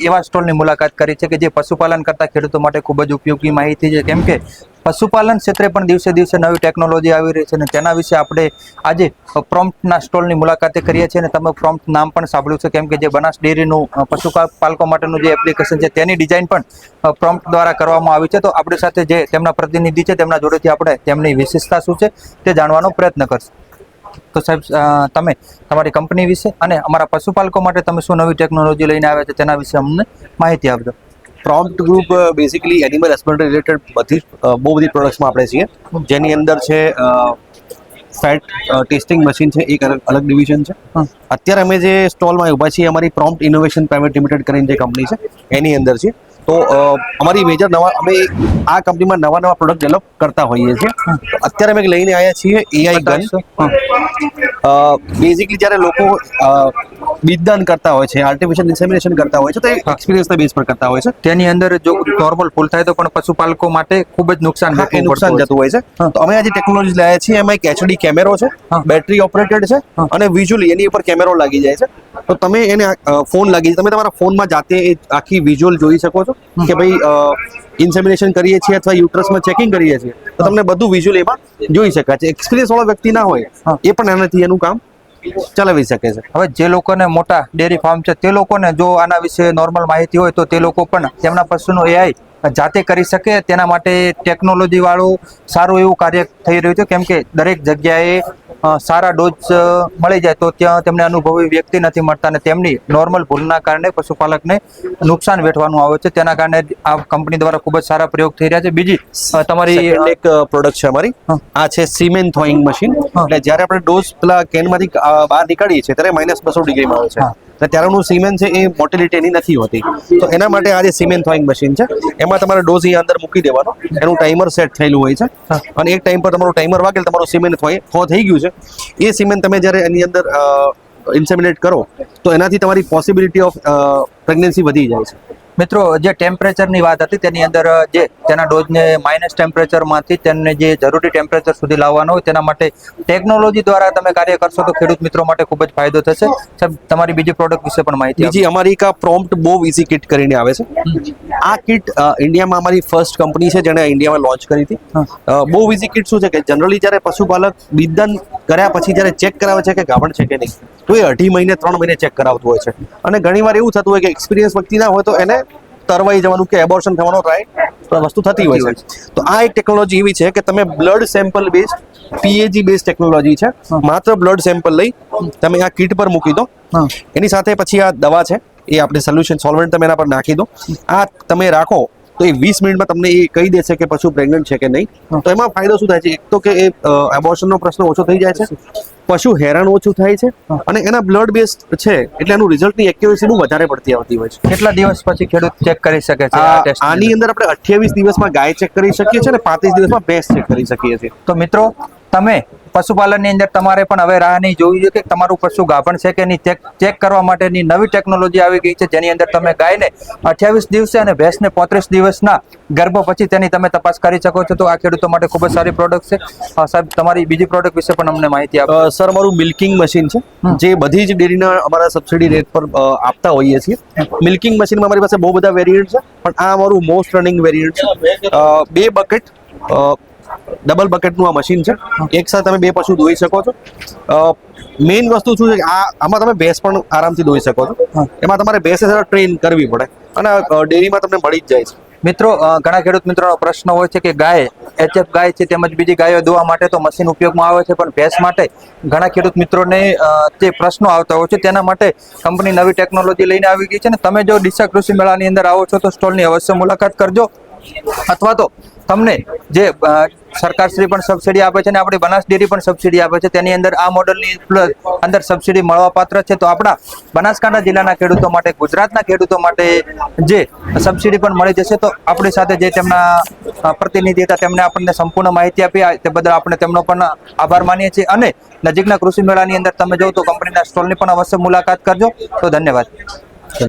એવા સ્ટોલની મુલાકાત કરી છે કે જે પશુપાલન કરતા ખેડૂતો માટે ખૂબ જ ઉપયોગી માહિતી છે. કેમ કે પશુપાલન ક્ષેત્રે પણ દિવસે દિવસે નવી ટેકનોલોજી આવી રહી છે અને તેના વિશે આપણે આજે પ્રોમ્પ્ટના સ્ટોલની મુલાકાતે કરીએ છીએ અને તમે પ્રોમ્પ્ટ નામ પણ સાંભળ્યું છે. કેમ કે જે બનાસ ડેરીનું પશુ પશુપાલકો માટેનું જે એપ્લિકેશન છે તેની ડિઝાઇન પણ પ્રોમ્પ્ટ દ્વારા કરવામાં આવી છે. તો આપણી સાથે જે તેમના પ્રતિનિધિ છે તેમના જોડેથી આપણે તેમની વિશેષતા શું છે તે જાણવાનો પ્રયત્ન કરશું. તો સાહેબ તમે તમારી કંપની વિશે અને અમારા પશુપાલકો માટે તમે શું નવી ટેકનોલોજી લઈને આવ્યા છે તેના વિશે અમને માહિતી આપજો. Prompt group basically animal husbandry related બધી બહુ બધી પ્રોડક્ટ્સમાં આપણે છીએ. જેની અંદર છે ફેટ ટેસ્ટિંગ મશીન છે એક અલગ અલગ ડિવિઝન છે. અત્યારે અમે જે સ્ટોલમાં ઊભા છીએ અમારી પ્રોમ્પ્ટ ઇનોવેશન પ્રાઇવેટ લિમિટેડ કરીને જે કંપની છે એની અંદર છે તો અમારી મેજર નવા અમે આ કંપનીમાં નવા નવા પ્રોડક્ટ ડેવલપ કરતા હોઈએ છીએ. અત્યારે અમે લઈને આવ્યા છીએ એઆઈ ગન બેઝિકલી જ્યારે લોકો બીજદાન કરતા હોય છે આર્ટિફિશિયલ ઇન્સેમિનેશન કરતા હોય છે તો એ એક્સપિરિયન્સના બેઝ પર કરતા હોય છે. તેની અંદર જો નોર્મલ ફૂલ થાય તો પણ પશુપાલકો માટે ખૂબ જ નુકસાન નુકસાન જતું હોય છે. તો અમે આજે ટેકનોલોજી લાયા છીએ એમાં એક એચડી કેમેરો છે બેટરી ઓપરેટેડ છે અને વિઝ્યુઅલી એની ઉપર કેમેરો લાગી જાય છે. તો તમે એને ફોન લાગી તમે તમારા ફોનમાં જાતે આખી વિઝ્યુઅલ જોઈ શકો છો. કે ભાઈ ઇન્સેમિનેશન કરીએ છીએ અથવા યુટ્રસમાં ચેકિંગ કરીએ છીએ, તો તમને બધું વિઝ્યુઅલ એમાં જોઈ શકાય છે. એક્સપિરિયન્સ વાળો વ્યક્તિ ના હોય, એ પણ એનાથી એનું કામ ચલાવી શકે છે. હવે જે લોકોને મોટા ડેરી ફાર્મ છે, તે લોકોને જો આના વિશે નોર્મલ માહિતી હોય, તો તે લોકો પણ તેમના પશુનો એઆઈ જાતે કરી શકે, તેના માટે ટેકનોલોજી વાળું સારું એવું કાર્ય થઈ રહ્યું છે. કેમ કે દરેક જગ્યાએ સારા ડોઝ મળી જાય તો ત્યાં તેમને અનુભવી વ્યક્તિ નથી મળતા અને તેમની નોર્મલ ભૂલના કારણે પશુપાલકને નુકસાન વેઠવાનું આવે છે. તેના કારણે આ કંપની દ્વારા ખૂબ જ સારા પ્રયોગ થઈ રહ્યા છે. બીજી તમારી એક પ્રોડક્ટ છે અમારી. આ છે સિમેન થોઈંગ મશીન. એટલે જ્યારે આપણે ડોઝ પેલા કેનમાંથી બહાર નીકળીએ છીએ ત્યારે માઇનસ બસો ડિગ્રીમાં આવે છે. ત્યારનું સિમેન્ટ છે એ મોટિલિટીની નથી હોતી. તો એના માટે આ જે સિમેન્ટ થોઈંગ મશીન છે. એમાં તમારે ડોઝ અહીંયા અંદર મૂકી દેવાનો. એનું ટાઈમર સેટ થયેલું હોય છે. અને એક ટાઈમ પર તમારું ટાઈમર વાગે તમારું સિમેન્ટ થોઈ થો થઈ ગયું છે. એ સિમેન્ટ તમે જ્યારે એની અંદર ઇન્સેમિનેટ કરો તો એનાથી તમારી પોસિબિલિટી ઓફ પ્રેગ્નન્સી વધી જાય છે. મિત્રો જે ટેમ્પરેચરની વાત હતી તેની અંદર જે તેના ડોઝને માઇનસ ટેમ્પરેચરમાંથી તેમને જે જરૂરી ટેમ્પરેચર સુધી લાવવાનો હોય તેના માટે ટેકનોલોજી દ્વારા તમે કાર્ય કરશો તો ખેડૂત મિત્રો માટે ખૂબ જ ફાયદો થશે. સાહેબ તમારી બીજી પ્રોડક્ટ વિશે પણ માહિતી. બીજી અમારી એક પ્રોમ્પ્ટ બહુ ઇઝી કિટ કરીને આવે છે. આ કિટ ઇન્ડિયામાં અમારી ફર્સ્ટ કંપની છે જેણે ઇન્ડિયામાં લોન્ચ કરી હતી. બહુ ઇઝી કિટ શું છે કે જનરલી જ્યારે પશુપાલક બીજદાન કર્યા પછી જ્યારે ચેક કરાવે છે કે ગાભણ છે કે નહીં? તો એ અઢી મહિને ત્રણ મહિને ચેક કરાવતું હોય છે. અને ઘણીવાર એવું થતું હોય કે એક્સપિરિયન્સ વ્યક્તિ ના હોય તો એને તરવાઈ જવાનું કે એબોર્શન થવાનો ટ્રાય વસ્તુ થતી હોય છે. તો આ એક ટેકનોલોજી એવી છે કે તમે blood sample base PAG base technology છે. માત્ર બ્લડ સેમ્પલ લઈ તમે આ કિટ પર મૂકી દો. એની સાથે પછી આ દવા છે એ આપણે સોલ્યુશન સોલ્વન્ટ તમે એના પર નાખી દો. આ તમે રાખો તો એ વીસ મિનિટમાં તમને એ કહી દેશે કે પશુ પ્રેગ્નન્ટ છે કે નહીં. તો એમાં ફાયદો શું થાય છે? એક તો કે એ એબોર્શનનો પ્રશ્ન ઓછો થઈ જાય છે. પશુ હેરાન ઓછું થાય છે અને એના બ્લડ બેઝ છે એટલે એનું રિઝલ્ટની એક્યુરેસી બહુ વધારે પડતી આવતી હોય છે. કેટલા દિવસ પછી ખેડૂત ચેક કરી શકે છે આની અંદર? આપણે અઠ્યાવીસ દિવસમાં ગાય ચેક કરી શકીએ છીએ અને પાંત્રીસ દિવસમાં ભેંસ ચેક કરી શકીએ છીએ. તો મિત્રો તમે પશુપાલનની અંદર તમારે પણ હવે રાહ નહીં જોવી જોઈએ કે તમારું પશુ ગાભણ છે કે નહીં. ચેક ચેક કરવા માટેની નવી ટેકનોલોજી આવી ગઈ છે જેની અંદર તમે ગાયને અઠ્યાવીસ દિવસે અને ભેંસને પોત્રીસ દિવસના ગર્ભ પછી તેની તમે તપાસ કરી શકો છો. તો આ ખેડૂતો માટે ખૂબ જ સારી પ્રોડક્ટ છે. સાહેબ તમારી બીજી પ્રોડક્ટ વિશે પણ અમને માહિતી આપો. સર અમારું મિલ્કિંગ મશીન છે. જે બધી જ ડેરીના અમારા સબસિડી રેટ પર આપતા હોઈએ છીએ. મિલ્કિંગ મશીનમાં અમારી પાસે બહુ બધા વેરિયન્ટ છે પણ આ અમારું મોસ્ટ રનિંગ વેરિયન્ટ છે. બે બકેટ ડબલ બકેટનું આ મશીન છે. એક સાથે તમે બે પશુ ધોઈ શકો છો. મેઇન વસ્તુ શું છે આ આમાં તમે ભેંસ પણ આરામથી ધોઈ શકો છો. એમાં તમારે ભેંસે ટ્રેન કરવી પડે. અને ડેરીમાં તમને મળી જ જાય છે. મિત્રો ઘણા ખેડૂત મિત્રોનો પ્રશ્ન હોય છે કે ગાય એચએફ ગાય છે તેમજ બીજી ગાયો દોવા માટે તો મશીન ઉપયોગમાં આવે છે પણ ભેંસ માટે ઘણા ખેડૂત મિત્રોને તે પ્રશ્નો આવતા હોય છે તેના માટે કંપની નવી ટેકનોલોજી લઈને આવી ગઈ છે. ને તમે જો ડીસા કૃષિ મેળાની અંદર આવો છો તો સ્ટોલની અવશ્ય મુલાકાત કરજો. અથવા તો તમને જે સરકારશ્રી પણ સબસિડી આપે છે અને આપણી બનાસ ડેરી પણ સબસિડી આપે છે, તેની અંદર આ મોડલની અંદર સબસિડી મળવાપાત્ર છે. તો આપણા બનાસકાંઠા જિલ્લાના ખેડૂતો માટે, ગુજરાતના ખેડૂતો માટે જે સબસિડી પણ મળી જશે, તો આપણી સાથે જે તેમના પ્રતિનિધિ હતા, તેમને આપણને સંપૂર્ણ માહિતી આપી તે બદલ આપણે તેમનો પણ આભાર માનીએ છીએ. અને નજીકના કૃષિ મેળાની અંદર તમે જાઓ તો કંપનીના સ્ટોલની પણ અવશ્ય મુલાકાત કરજો. તો ધન્યવાદ.